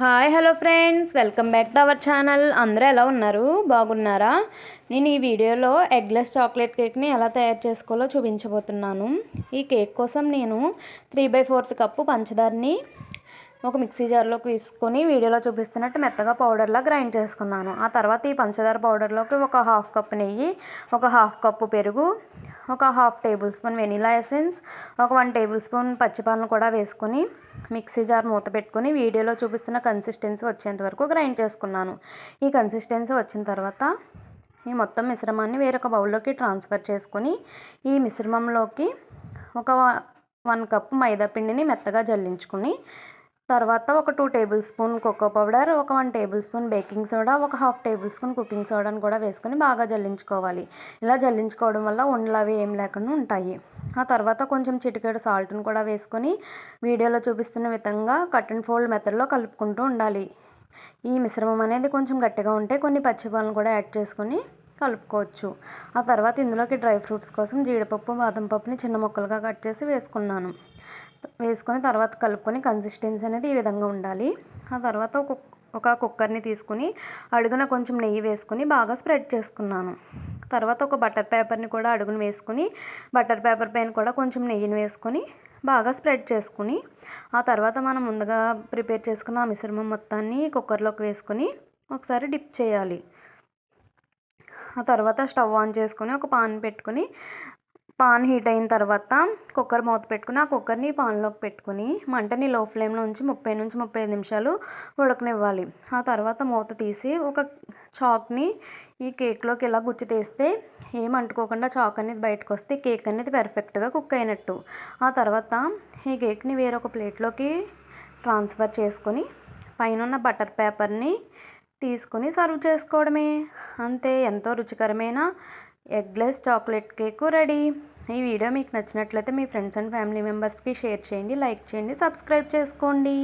Hi hello friends. Welcome back to our channel. అందరూ ఎలా ఉన్నారు? బాగున్నారా? నేను ఈ వీడియోలో ఎగ్లెస్ చాక్లెట్ కేక్ని ఎలా తయారు చేసుకోవాలో చూపించబోతున్నాను. ఈ కేక్ కోసం నేను త్రీ బై ఫోర్త్ కప్పు పంచదారని ఒక మిక్సీ జార్లోకి తీసుకొని వీడియోలో చూపిస్తున్నట్టు మెత్తగా పౌడర్లా గ్రైండ్ చేసుకున్నాను. ఆ తర్వాత ఈ పంచదార పౌడర్లోకి ఒక హాఫ్ కప్ నెయ్యి ఒక హాఫ్ కప్పు పెరుగు ఒక half tablespoon vanilla essence ఒక వన్ టేబుల్ స్పూన్ పచ్చిపాలను కూడా వేసుకొని మిక్సీ జార్ మూత పెట్టుకొని వీడియోలో చూపిస్తున్న కన్సిస్టెన్సీ వచ్చేంత వరకు గ్రైండ్ చేసుకున్నాను. ఈ కన్సిస్టెన్సీ వచ్చిన తర్వాత ఈ మొత్తం మిశ్రమాన్ని వేరొక బౌల్లోకి ట్రాన్స్ఫర్ చేసుకొని ఈ మిశ్రమంలోకి ఒక వన్ కప్ మైదా పిండిని మెత్తగా జల్లించుకుని తర్వాత ఒక two tablespoon cocoa powder ఒక one tablespoon baking soda ఒక హాఫ్ టేబుల్ స్పూన్ కుకింగ్ సోడాని కూడా వేసుకొని బాగా జల్లించుకోవాలి. ఇలా జల్లించుకోవడం వల్ల ఉండలు అవి ఏం లేకుండా ఉంటాయి. ఆ తర్వాత కొంచెం చిటికెడు సాల్ట్ని కూడా వేసుకొని వీడియోలో చూపిస్తున్న విధంగా కట్ అండ్ ఫోల్డ్ మెథడ్లో కలుపుకుంటూ ఉండాలి. ఈ మిశ్రమం అనేది కొంచెం గట్టిగా ఉంటే కొన్ని పచ్చిపాలను కూడా యాడ్ చేసుకొని కలుపుకోవచ్చు. ఆ తర్వాత ఇందులోకి డ్రై ఫ్రూట్స్ కోసం జీడిపప్పు బాదం పప్పుని చిన్న ముక్కలుగా కట్ చేసి వేసుకున్నాను. వేసుకొని తర్వాత కలుపుకొని కన్సిస్టెన్సీ అనేది ఈ విధంగా ఉండాలి. ఆ తర్వాత ఒక ఒక కుక్కర్ని తీసుకుని అడుగున కొంచెం నెయ్యి వేసుకుని బాగా స్ప్రెడ్ చేసుకున్నాను. తర్వాత ఒక బటర్ పేపర్ని కూడా అడుగున వేసుకుని బటర్ పేపర్ పైన కూడా కొంచెం నెయ్యిని వేసుకొని బాగా స్ప్రెడ్ చేసుకుని ఆ తర్వాత మనం ముందుగా ప్రిపేర్ చేసుకున్న ఆ మిశ్రమం మొత్తాన్ని కుక్కర్లోకి వేసుకొని ఒకసారి డిప్ చేయాలి. ఆ తర్వాత స్టవ్ ఆన్ చేసుకొని ఒక పాన్ పెట్టుకొని పాన్ హీట్ అయిన తర్వాత కుక్కర్ మూత పెట్టుకుని ఆ కుక్కర్ని పాన్లోకి పెట్టుకుని మంటని లో ఫ్లేమ్లో ఉంచి ముప్పై నుంచి ముప్పై ఐదు నిమిషాలు ఉడకనివ్వాలి. ఆ తర్వాత మూత తీసి ఒక చాక్ని ఈ కేక్లోకి ఇలా గుచ్చి తీస్తే ఏం అంటుకోకుండా చాక్ అనేది బయటకు వస్తే కేక్ అనేది పెర్ఫెక్ట్గా కుక్ అయినట్టు. ఆ తర్వాత ఈ కేక్ని వేరొక ప్లేట్లోకి ట్రాన్స్ఫర్ చేసుకొని పైన ఉన్న బటర్ పేపర్ని తీసుకొని సర్వ్ చేసుకోవడమే. అంతే ఎంతో రుచికరమైన ఎగ్లెస్ చాక్లెట్ కేకు రెడీ. ఈ వీడియో మీకు నచ్చినట్లయితే మీ ఫ్రెండ్స్ అండ్ ఫ్యామిలీ మెంబర్స్కి షేర్ చేయండి లైక్ చేయండి సబ్స్క్రైబ్ చేసుకోండి.